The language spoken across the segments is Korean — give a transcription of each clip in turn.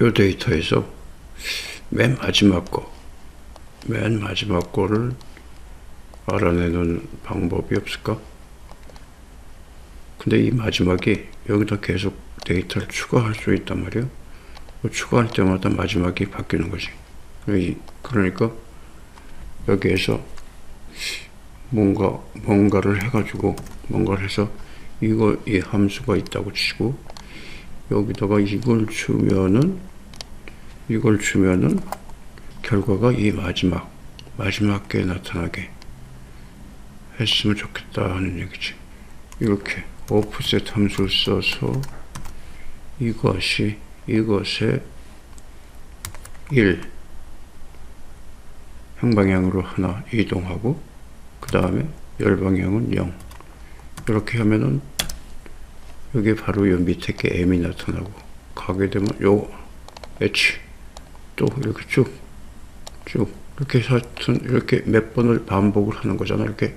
이 데이터에서 맨 마지막 거, 맨 마지막 거를 알아내는 방법이 없을까? 근데 이 마지막이 여기다 계속 데이터를 추가할 수 있단 말이에요. 그 추가할 때마다 마지막이 바뀌는 거지. 이- 그러니까 여기에서 뭔가 뭔가를 해가지고 뭔가를 해서 이거 이 함수가 있다고 치고 여기다가 이걸 주면은 이걸 주면은 결과가 이 마지막 마지막에 나타나게 했으면 좋겠다 하는 얘기지. 이렇게 오프셋 함수를 써서 이것이 이것의 1 형방향으로 하나 이동하고 그 다음에 열방향은 0 이렇게 하면은 여기 바로 요 밑에 게 m이 나타나고 가게 되면 요 h 또 이렇게 쭉쭉 이렇게 하여튼 이렇게 몇 번을 반복을 하는 거잖아. 이렇게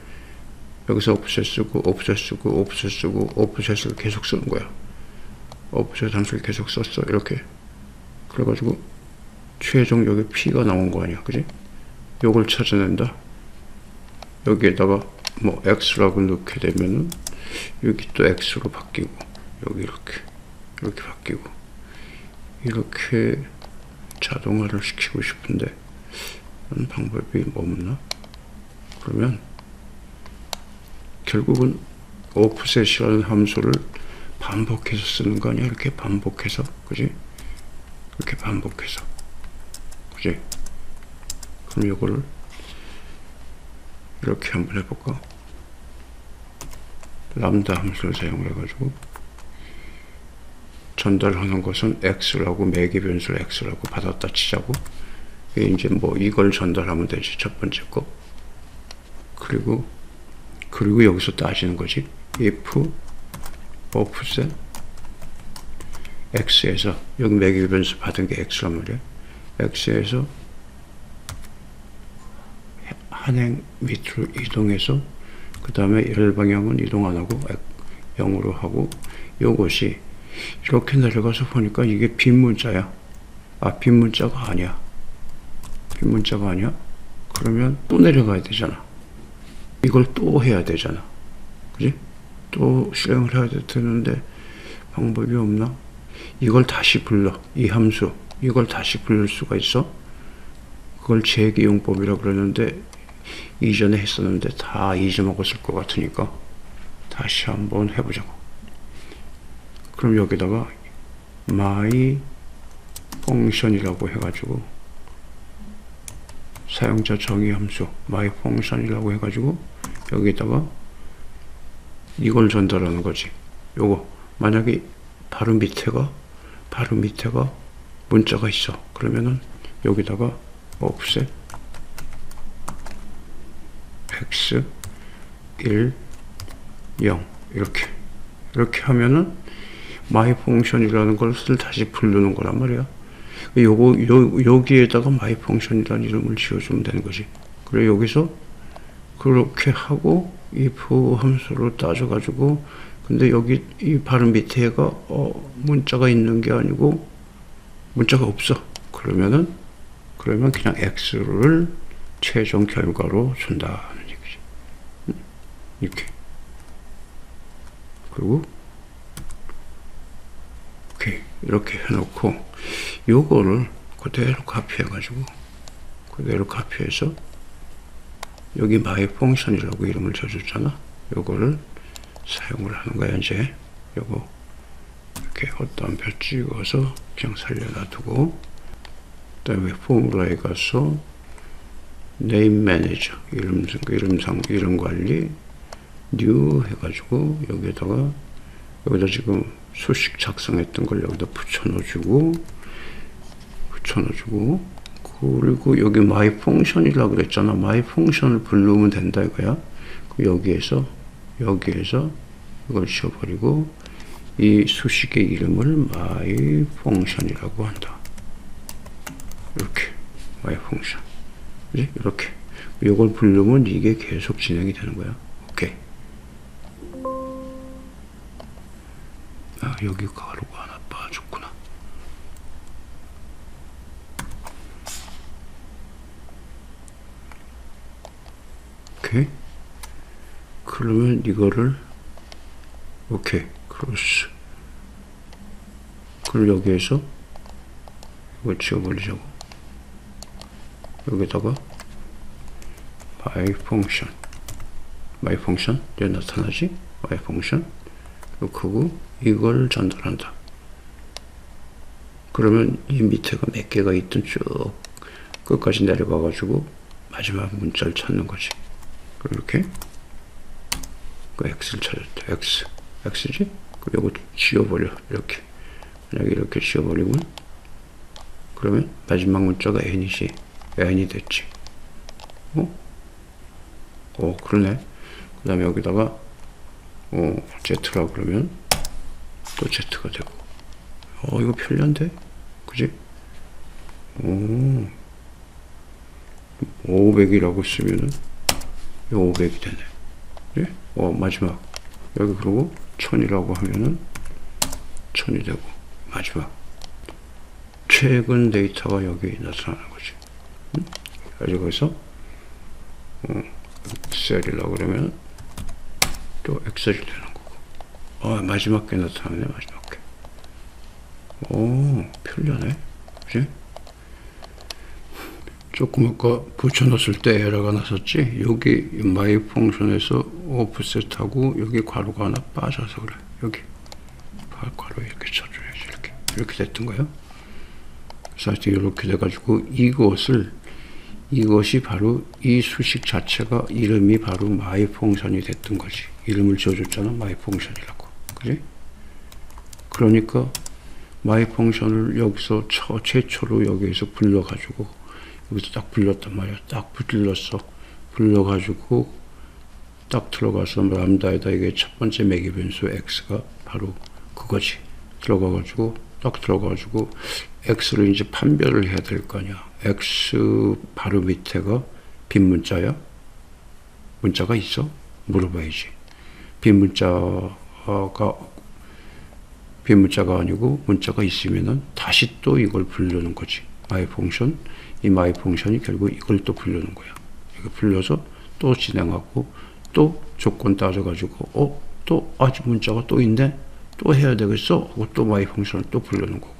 여기서 오프셋 쓰고 오프셋 쓰고 오프셋 쓰고 오프셋을 계속 쓰는 거야. 오프셋 함수를 계속 썼어. 이렇게. 그래가지고 최종 여기 p가 나온 거 아니야. 그지? 요걸 찾아낸다. 여기에다가 뭐 x라고 넣게 되면은 여기 또 x로 바뀌고 여기 이렇게 이렇게 바뀌고 이렇게 자동화를 시키고 싶은데 방법이 뭐 없나? 그러면 결국은 오프셋이라는 함수를 반복해서 쓰는 거 아니야? 이렇게 반복해서 그지? 이렇게 반복해서 그지? 그럼 이거를 이렇게 한번 해볼까? 람다 함수를 사용해 가지고 전달하는 것은 x라고 매개 변수를 x라고 받았다 치자고. 이제 뭐 이걸 전달하면 되지 첫 번째 거. 그리고 그리고 여기서 따지는 거지? if offset x에서 여기 매개 변수 받은 게 x란 말이야. X에서 한행 밑으로 이동해서 그 다음에 열 방향은 이동 안 하고 0으로 하고 요것이 이렇게 내려가서 보니까 이게 빈 문자야. 아, 빈 문자가 아니야. 빈 문자가 아니야? 그러면 또 내려가야 되잖아. 이걸 또 해야 되잖아. 그지? 또 실행을 해야 되는데 방법이 없나? 이걸 다시 불러. 이 함수. 이걸 다시 부를 수가 있어? 그걸 재기용법이라고 그러는데 이전에 했었는데 다 잊어먹었을 것 같으니까 다시 한번 해보자고. 그럼 여기다가 my function이라고 해가지고 사용자 정의 함수 my function이라고 해가지고 여기다가 이걸 전달하는 거지. 요거 만약에 바로 밑에가 바로 밑에가 문자가 있어. 그러면은 여기다가 offset x 1 0 이렇게 이렇게 하면은 my function이라는 것을 다시 부르는 거란 말이야. 요거 요 여기에다가 my function이라는 이름을 지어주면 되는 거지. 그래 여기서 그렇게 하고 if 함수로 따져가지고 근데 여기 이 바로 밑에가 어 문자가 있는 게 아니고 문자가 없어. 그러면은 그러면 그냥 x를 최종 결과로 준다는 얘기지. 이렇게. 그리고 이 이렇게 해놓고 요거를 그대로 카피해가지고 그대로 카피해서 여기 my function이라고 이름을 줘줬잖아. 요거를 사용을 하는 거야 이제. 요거 이렇게 어떤 별 찍어서 그냥 살려놔두고 그 다음에 포뮬라에 가서 네임 매니저 이름 이름상 이름 관리 뉴 해가지고 여기다가 여기다 지금 수식 작성했던 걸 여기다 붙여넣어주고 붙여넣어주고. 그리고 여기 my function이라고 그랬잖아. my function을 부르면 된다 이거야. 그 여기에서 여기에서 이걸 지워버리고 이 수식의 이름을 my function이라고 한다. 이렇게. my function? 이렇게. 이걸 부르면 이게 계속 진행이 되는 거야 여기 가로가 하나 빠졌구나. 오케이. 그러면 이거를 오케이 크로스 그리고 여기에서 이거 지워버리자고 여기다가 by function by function 왜 나타나지? by function 크고 이걸 전달한다. 그러면 이 밑에가 몇 개가 있든 쭉 끝까지 내려가 가지고 마지막 문자를 찾는 거지. 이렇게 그 x를 찾았다. x x지? 그 요거 지워버려 이렇게 만약에 이렇게 지워버리면 그러면 마지막 문자가 n이지 n이 됐지. 어? 어 그러네. 그 다음에 여기다가 어 z라고 그러면 또 z가 되고 어 이거 편리한데? 그지? 오 500이라고 쓰면은 이 500이 되네. 예? 어, 마지막. 여기 그러고 1000이라고 하면은 1000이 되고 마지막. 최근 데이터가 여기 나타나는 거지. 응? 그래서 거기서 어, 엑셀이라고 그러면 또 엑셀이 되는 거고. 어, 마지막 게 나타나네, 마지막 게. 오, 편리하네. 그지? 조금 아까 붙여놨을 때 에러가 났었지 여기 마이 펑션에서 오프셋하고 여기 괄호가 하나 빠져서 그래 여기 괄호 이렇게 쳐줘야지 이렇게 이렇게 됐던 거예요 그래서 이렇게 돼가지고 이것을 이것이 바로 이 수식 자체가 이름이 바로 마이 펑션이 됐던 거지 이름을 지어줬잖아 마이 펑션이라고 그지 그러니까 마이 펑션을 여기서 처, 최초로 여기에서 불러가지고 여기서 딱 불렀단 말이야. 딱 불렀어. 불러가지고 딱 들어가서 람다에다 이게 첫 번째 매개 변수 x가 바로 그거지. 들어가가지고 딱 들어가가지고 x를 이제 판별을 해야 될거 아니야. X 바로 밑에가 빈 문자야? 문자가 있어? 물어봐야지. 빈 문자가 빈 문자가 아니고 문자가 있으면은 다시 또 이걸 부르는 거지. 마이 펑션 이 펑션이 결국 이걸 또 부르는 거야. 이거 불러서 또 진행하고 또 조건 따져 가지고 어? 또 아직 문자가 또 있네? 또 해야 되겠어? 하고 또 마이 펑션을 또 부르는 거고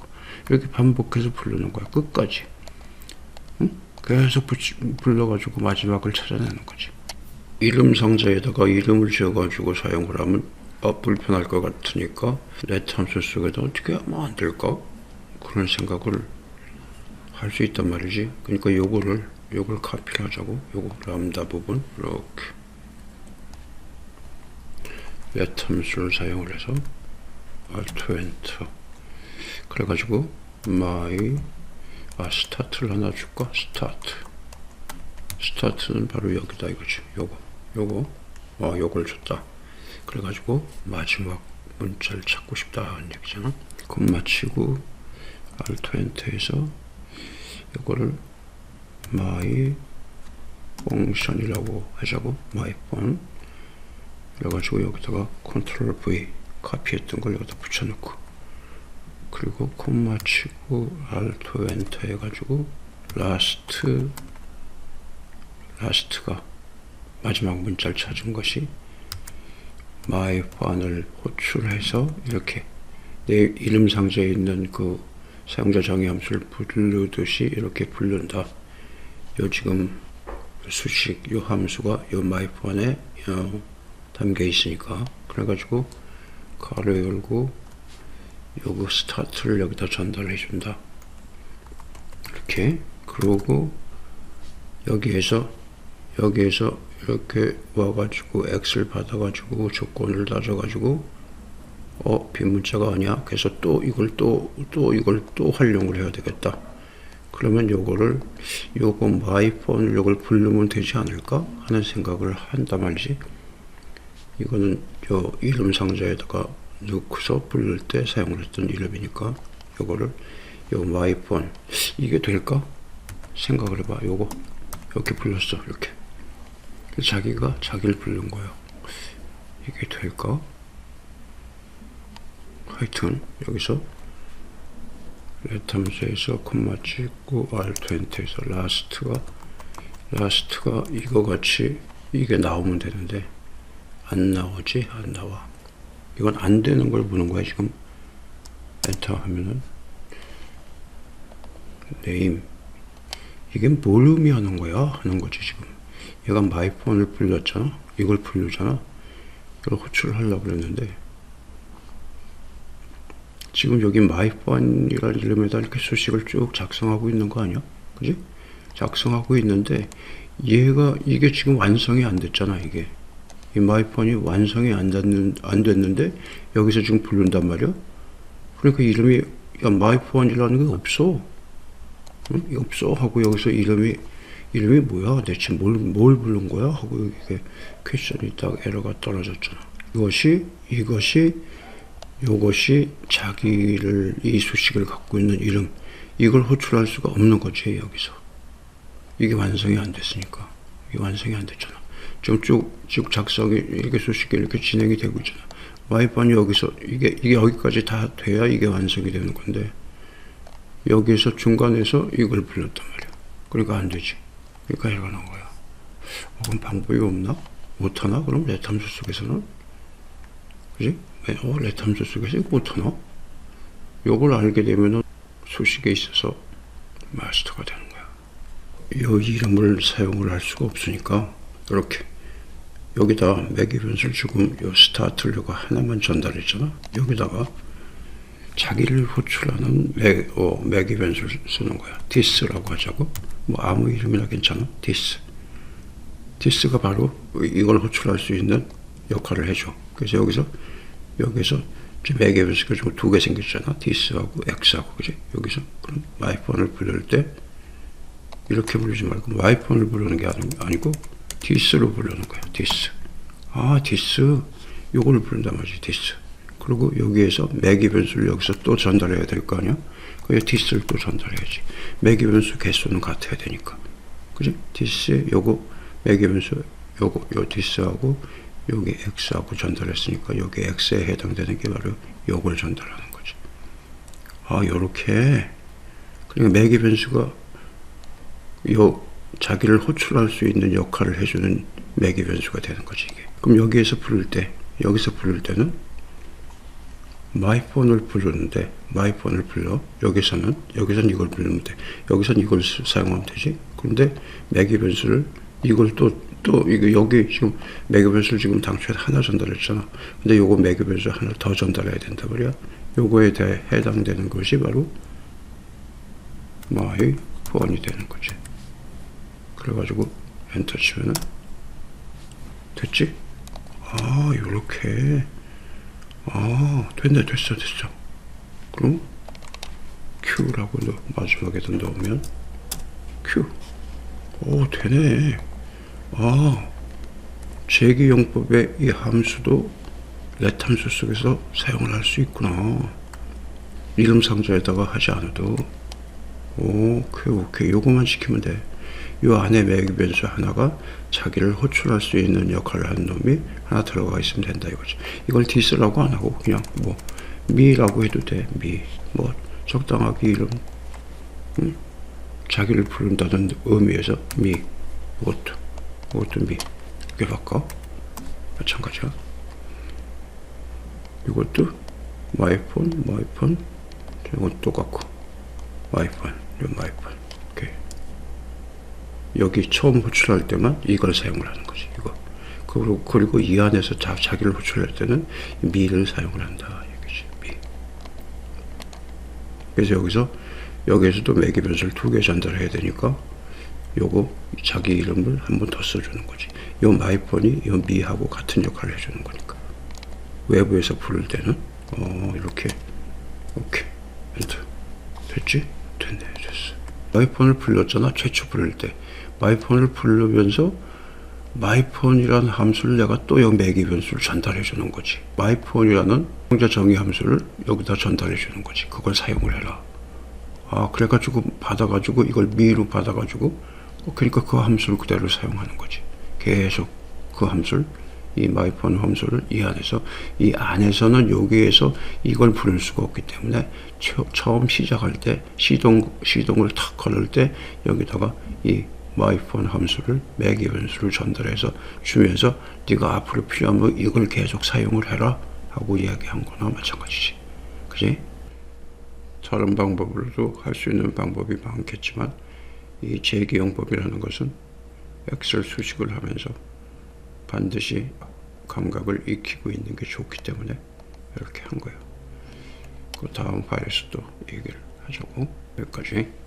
이렇게 반복해서 부르는 거야. 끝까지. 응? 계속 붙이, 불러가지고 마지막을 찾아내는 거지. 이름 상자에다가 이름을 지어가지고 사용을 하면 아, 불편할 것 같으니까 내 함수 속에다 어떻게 하면 안 될까? 그런 생각을 할 수 있단 말이지. 그러니까 요거를 요걸 카피를 하자고. 요거 람다 부분 이렇게 렛 함수를 사용을 해서 alt enter 그래가지고 my 아 스타트를 하나 줄까? 스타트 스타트는 바로 여기다 이거지. 요거 요거 어 요걸 줬다. 그래가지고 마지막 문자를 찾고 싶다는 얘기잖아. 콤마 치고 alt enter에서 이거를 my function이라고 하자고 my fun 그래가지고 여기다가 컨트롤 V 카피했던 걸 여기다 붙여놓고 그리고 콤마 치고 alt enter 해가지고 last last가 마지막 문자를 찾은 것이 my fun을 호출해서 이렇게 내 이름 상자에 있는 그 사용자 정의 함수를 부르듯이 이렇게 부른다. 요 지금 수식 요 함수가 요 마이폰에 어, 담겨 있으니까 그래가지고 가로 열고 요거 스타트를 여기다 전달해 준다. 이렇게 그러고 여기에서 여기에서 이렇게 와가지고 x를 받아가지고 조건을 따져가지고 어, 빈 문자가 아니야. 그래서 또 이걸 또, 또 이걸 또 활용을 해야 되겠다. 그러면 요거를, 요거 마이폰 요걸 부르면 되지 않을까? 하는 생각을 한단 말이지. 이거는 요 이름 상자에다가 넣고서 부를 때 사용을 했던 이름이니까 요거를 요 마이폰 이게 될까? 생각을 해봐. 요거 이렇게 불렀어. 이렇게. 자기가 자기를 부른 거예요. 이게 될까? 하여튼 여기서 레탐스에서 콤마 찍고 R20에서 라스트가 라스트가 이거 같이 이게 나오면 되는데 안 나오지 안 나와 이건 안 되는 걸 보는 거야 지금? 엔터 하면은. 네임 이게 뭘 의미하는 거야 하는 거지 지금. 얘가 마이폰을 불렸잖아? 이걸 불르잖아? 이걸 호출을 하려고 그랬는데. 지금 여기 마이폰이라는 이름에다 이렇게 수식을 쭉 작성하고 있는 거 아니야? 그지? 작성하고 있는데 얘가 이게 지금 완성이 안 됐잖아 이게 이 마이폰이 완성이 안, 됐는, 안 됐는데 여기서 지금 부른단 말이야? 그러니까 이름이 야 마이폰이라는 게 없어. 응? 없어. 하고 여기서 이름이 이름이 뭐야? 대체 뭘, 뭘 부른 거야? 하고 이게 퀘션이 딱 에러가 떨어졌잖아. 이것이 이것이 요것이 자기를 이 수식을 갖고 있는 이름. 이걸 호출할 수가 없는 거지 여기서. 이게 완성이 안 됐으니까. 이게 완성이 안 됐잖아 쭉, 쭉 작성이 이렇게 수식이 이렇게 진행이 되고 있잖아 와이번이 여기서 이게 이게 여기까지 다 돼야 이게 완성이 되는 건데 여기서 중간에서 이걸 불렀단 말이야. 그러니까 안 되지. 그러니까 얘가 나온 거야. 어, 그럼 방법이 없나? 못하나? 그럼 내 탐수 속에서는? 그지? 왜, 어, 내 탐수 속에서 이거 못하나? 요걸 알게 되면은 수식에 있어서 마스터가 되는 거야. 이 이름을 사용을 할 수가 없으니까 이렇게 여기다 매기 변수를 지금 요 스타트를 요거 하나만 전달했잖아. 여기다가 자기를 호출하는 매, 어, 매기 변수를 쓰는 거야. 디스라고 하자고. 뭐 아무 이름이나 괜찮아? 디스. 디스가 바로 이걸 호출할 수 있는 역할을 해줘. 그래서 여기서 여기서 매개 변수가 지금 두 개 생겼잖아. 디스하고 엑스하고 그지? 여기서 그럼 마이폰을 부를 때 이렇게 부르지 말고 마이폰을 부르는 게 아니- 아니고 디스로 부르는 거야. 디스. 아, 디스. 요걸 부른단 말이지, 디스. 그리고 여기에서 매기 변수를 여기서 또 전달해야 될 거 아니야? 그래서 디스를 또 전달해야지. 매기 변수 개수는 같아야 되니까. 그지? 디스, 요거, 매기 변수, 요거, 요 디스하고, 여기 x하고 전달했으니까, 여기 x에 해당되는 게 바로 요걸 전달하는 거지. 아, 요렇게. 그러니까 매기 변수가 요 자기를 호출할 수 있는 역할을 해주는 매개 변수가 되는 거지 이게. 그럼 여기에서 부를 때 여기서 부를 때는 마이폰을 부르는데 마이폰을 불러. 여기서는 여기서는 이걸 부르면 돼. 여기서는 이걸 스- 사용하면 되지. 그런데 매개 변수를 이걸 또 또 이거 여기 지금 매개 변수를 지금 당초에 하나 전달했잖아. 근데 요거 매개 변수 하나 더 전달해야 된다 말이야. 요거에 대해 해당되는 것이 바로 마이폰이 되는 거지 그래가지고 엔터 치면은 됐지? 아 요렇게. 아 됐네 됐어 됐어. 그럼 Q라고 넣, 마지막에다 넣으면 Q. 오 되네. 아 제기용법의 이 함수도 렛 함수 속에서 사용을 할 수 있구나. 이름 상자에다가 하지 않아도. 오케이 오케이. 요거만 시키면 돼. 요 안에 매기 변수 하나가 자기를 호출할 수 있는 역할을 하는 놈이 하나 들어가 있으면 된다 이거지. 이걸 디스라고 안 하고 그냥 뭐 미라고 해도 돼. 미. 뭐 적당하게 이름 응? 자기를 부른다는 의미에서 미. 이것도 이것도 미. 이렇게 바꿔. 마찬가지야. 이것도 마이폰, 마이폰. 이건 똑같고. 마이폰, 요 마이폰. 여기 처음 호출할 때만 이걸 사용을 하는 거지. 이거. 그리고, 그리고 이 안에서 자, 자기를 호출할 때는 미를 사용을 한다. 여기지. 미. 그래서 여기서 여기에서도 매기 변수를 두 개 전달해야 되니까 요거 자기 이름을 한 번 더 써주는 거지. 요 마이폰이 요 미하고 같은 역할을 해주는 거니까. 외부에서 부를 때는 어 이렇게 오케이 엔터 됐지? 됐네 됐어 마이폰을 불렀잖아 최초 부를 때 마이폰을 부르면서 마이폰이라는 함수를 내가 또 매기 변수를 전달해 주는 거지. 마이폰이라는 형자 정의 함수를 여기다 전달해 주는 거지. 그걸 사용을 해라. 아 그래가지고 받아가지고 이걸 미로 받아가지고 어, 그러니까 그 함수를 그대로 사용하는 거지. 계속 그 함수를 이 마이폰 함수를 이 안에서 이 안에서는 여기에서 이걸 부를 수가 없기 때문에 처, 처음 시작할 때 시동 시동을 탁 걸을 때 여기다가 이 마이폰 함수를 매개 변수를 전달해서 주면서 네가 앞으로 필요하면 이걸 계속 사용을 해라 하고 이야기한 거나 마찬가지지. 그지? 다른 방법으로도 할 수 있는 방법이 많겠지만 이 재기용법이라는 것은 엑셀 수식을 하면서 반드시 감각을 익히고 있는 게 좋기 때문에 이렇게 한 거예요. 그 다음 파일에서도 얘기를 하자고 여기까지.